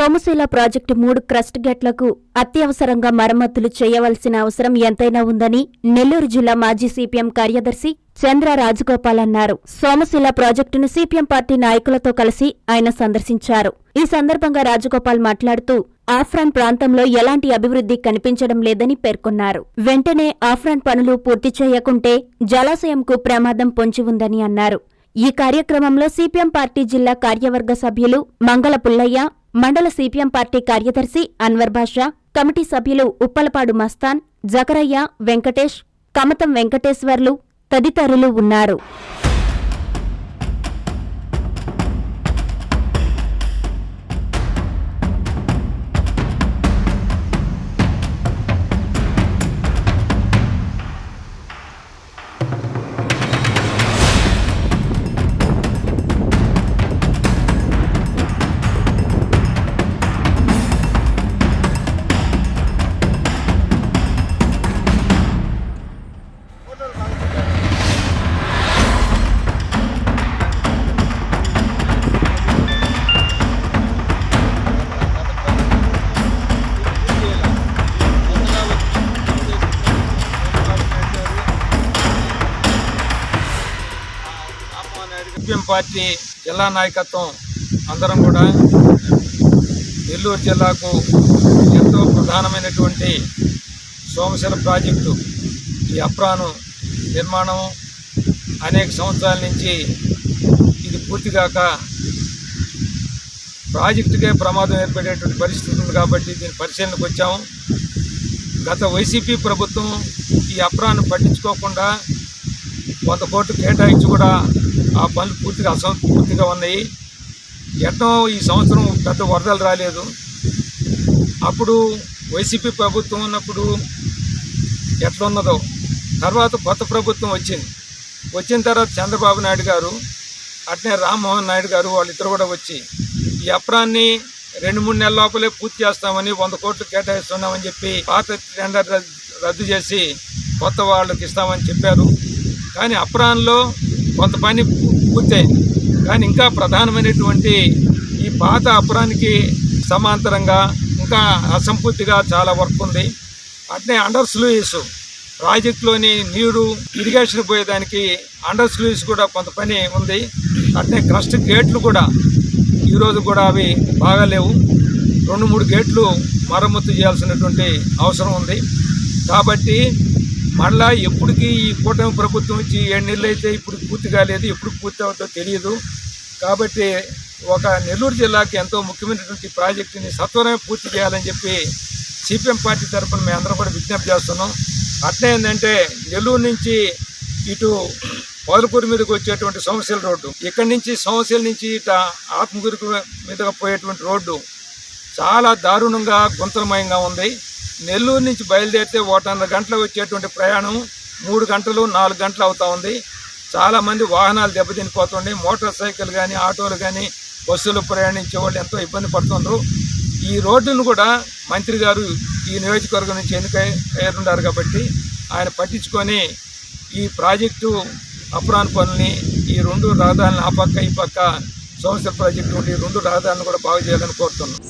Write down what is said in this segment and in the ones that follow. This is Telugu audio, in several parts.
సోమశీల ప్రాజెక్టు మూడు క్రస్ట్ గేట్లకు అత్యవసరంగా మరమ్మతులు చేయవలసిన అవసరం ఎంతైనా ఉందని నెల్లూరు జిల్లా మాజీ సిపిఎం కార్యదర్శి చంద్ర రాజగోపాల్ అన్నారు. సోమశీల ప్రాజెక్టును సిపిఎం పార్టీ నాయకులతో కలిసి ఆయన సందర్శించారు. ఈ సందర్భంగా రాజగోపాల్ మాట్లాడుతూ ఆఫ్రాన్ ప్రాంతంలో ఎలాంటి అభివృద్ధి కనిపించడం లేదని పేర్కొన్నారు. వెంటనే ఆఫ్రాన్ పనులు పూర్తి చేయకుంటే జలాశయంకు ప్రమాదం పొంచి ఉందని అన్నారు. ఈ కార్యక్రమంలో సిపిఎం పార్టీ జిల్లా కార్యవర్గ సభ్యులు మంగళ పుల్లయ్య మండల సిపిఎం పార్టీ కార్యదర్శి అన్వర్ బాషా కమిటీ సభ్యులు ఉప్పలపాడు మస్తాన్ జకరయ్య వెంకటేష్ కమతం వెంకటేశ్వర్లు తదితరులు ఉన్నారు. సిపిఎం పార్టీ జిల్లా నాయకత్వం అందరం కూడా నెల్లూరు జిల్లాకు ఎంతో ప్రధానమైనటువంటి సోమశిల ప్రాజెక్టు ఈ అప్రాను నిర్మాణం అనేక సంవత్సరాల నుంచి ఇది పూర్తిగాక ప్రాజెక్టుకే ప్రమాదం ఏర్పడేటువంటి పరిస్థితి ఉంది కాబట్టి దీని పరిశీలనకు వచ్చాము. గత వైసీపీ ప్రభుత్వం ఈ అప్రాను పట్టించుకోకుండా వంద కోట్లు కేటాయించి కూడా ఆ పనులు పూర్తిగా అసంపూర్తిగా ఉన్నాయి. ఎన్నో ఈ సంవత్సరం పెద్ద వరదలు రాలేదు. అప్పుడు వైసీపీ ప్రభుత్వం ఉన్నప్పుడు ఎట్లున్నదో తర్వాత కొత్త ప్రభుత్వం వచ్చింది. వచ్చిన తర్వాత చంద్రబాబు నాయుడు గారు అట్నే రామ్మోహన్ నాయుడు గారు వాళ్ళిద్దరు కూడా వచ్చి ఈ అప్రాన్ని రెండు మూడు నెలల లోపలే పూర్తి చేస్తామని వంద కోట్లు కేటాయిస్తున్నామని చెప్పి పాత టెండర్ రద్దు- రద్దు చేసి కొత్త వాళ్ళకి ఇస్తామని చెప్పారు. కానీ అప్రాన్లో కొంత పని పూర్తయింది. కానీ ఇంకా ప్రధానమైనటువంటి ఈ పాత అప్రానికి సమాంతరంగా ఇంకా అసంపూర్తిగా చాలా వర్క్ ఉంది. అట్నే అండర్ స్లూయిస్ ప్రాజెక్టులోని నీరు ఇరిగేషన్ పోయేదానికి అండర్ స్లూయిస్ కూడా కొంత పని ఉంది. అట్నే క్రస్ట్ గేట్లు కూడా ఈరోజు కూడా అవి బాగాలేవు రెండు మూడు గేట్లు మరమ్మతు చేయాల్సినటువంటి అవసరం ఉంది. కాబట్టి మళ్ళా ఎప్పటికీ ఈ కూటమి ప్రభుత్వం వచ్చి ఏడు నెలలు అయితే ఇప్పుడు పూర్తి కాలేదు ఎప్పుడు పూర్తి అవుతుందో తెలియదు. కాబట్టి ఒక నెల్లూరు జిల్లాకి ఎంతో ముఖ్యమైనటువంటి ప్రాజెక్టుని సత్వరమే పూర్తి చేయాలని చెప్పి సిపిఎం పార్టీ తరఫున మేము అందరం కూడా విజ్ఞప్తి చేస్తున్నాం. అట్లా ఏంటంటే నెల్లూరు నుంచి ఇటు పౌలపూరి మీదకి వచ్చేటువంటి సోమశీల రోడ్డు ఇక్కడి నుంచి సోమశీల నుంచి ఇట ఆత్మగురికి మీదగా పోయేటువంటి రోడ్డు చాలా దారుణంగా గుంతలమయంగా ఉంది. నెల్లూరు నుంచి బయలుదేరితే ఒకటిన్నర గంటలు వచ్చేటువంటి ప్రయాణం మూడు గంటలు నాలుగు గంటలు అవుతా ఉంది. చాలామంది వాహనాలు దెబ్బతినిపోతుండే. మోటార్ సైకిల్ కానీ ఆటోలు కానీ బస్సులు ప్రయాణించే వాళ్ళు ఎంతో ఇబ్బంది పడుతుండ్రు. ఈ రోడ్డును కూడా మంత్రి గారు ఈ నియోజకవర్గం నుంచి ఎన్నికై అయ్యారున్నారు కాబట్టి ఆయన పట్టించుకొని ఈ ప్రాజెక్టు అప్రాన్ పనుల్ని ఈ రెండు రహదారులను ఆ పక్క ఈ పక్క సోమశిల ప్రాజెక్టు ఉండి రెండు రహదారులను కూడా బాగు చేయాలని కోరుతున్నాం.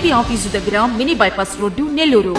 AP office దగ్గర మినీ బైపాస్ రోడ్డు నెల్లూరు